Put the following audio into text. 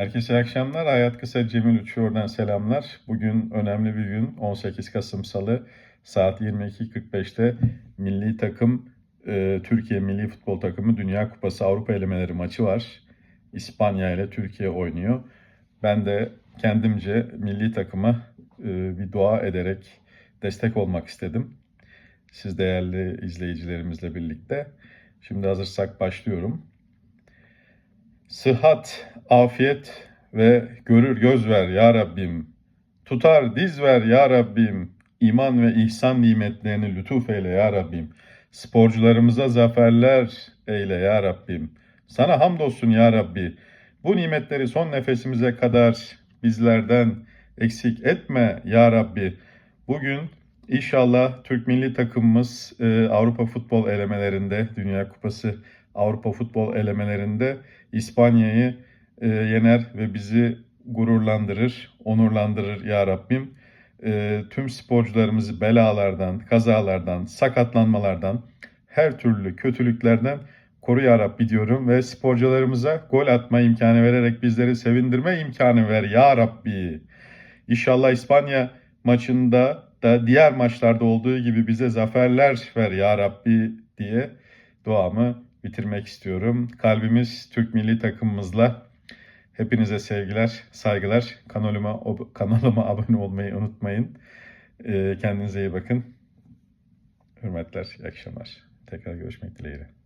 Herkese iyi akşamlar. Hayat Kısa Cemil Uçuyor'dan selamlar. Bugün önemli bir gün. 18 Kasım Salı saat 22.45'te milli takım e, Türkiye Milli Futbol Takımı Dünya Kupası Avrupa elemeleri maçı var. İspanya ile Türkiye oynuyor. Ben de kendimce milli takıma e, bir dua ederek destek olmak istedim. Siz değerli izleyicilerimizle birlikte. Şimdi hazırsak başlıyorum. Sıhhat, afiyet ve görür göz ver ya Rabbim. Tutar diz ver ya Rabbim. İman ve ihsan nimetlerini lütuf eyle ya Rabbim. Sporcularımıza zaferler eyle ya Rabbim. Sana hamdolsun ya Rabbi. Bu nimetleri son nefesimize kadar bizlerden eksik etme ya Rabbi. Bugün inşallah Türk milli takımımız e, Avrupa futbol elemelerinde, Dünya Kupası Avrupa futbol elemelerinde İspanya'yı e, yener ve bizi gururlandırır, onurlandırır ya Rabbim. E, tüm sporcularımızı belalardan, kazalardan, sakatlanmalardan, her türlü kötülüklerden koru ya Rabbi diyorum ve sporcularımıza gol atma imkanı vererek bizleri sevindirme imkanı ver ya Rabbi. İnşallah İspanya maçında da diğer maçlarda olduğu gibi bize zaferler ver ya Rabbi diye duamı bitirmek istiyorum. Kalbimiz Türk milli takımımızla. Hepinize sevgiler, saygılar. Kanalıma kanalıma abone olmayı unutmayın. Ee, Kendinize iyi bakın. Hürmetler, iyi akşamlar. Tekrar görüşmek dileğiyle.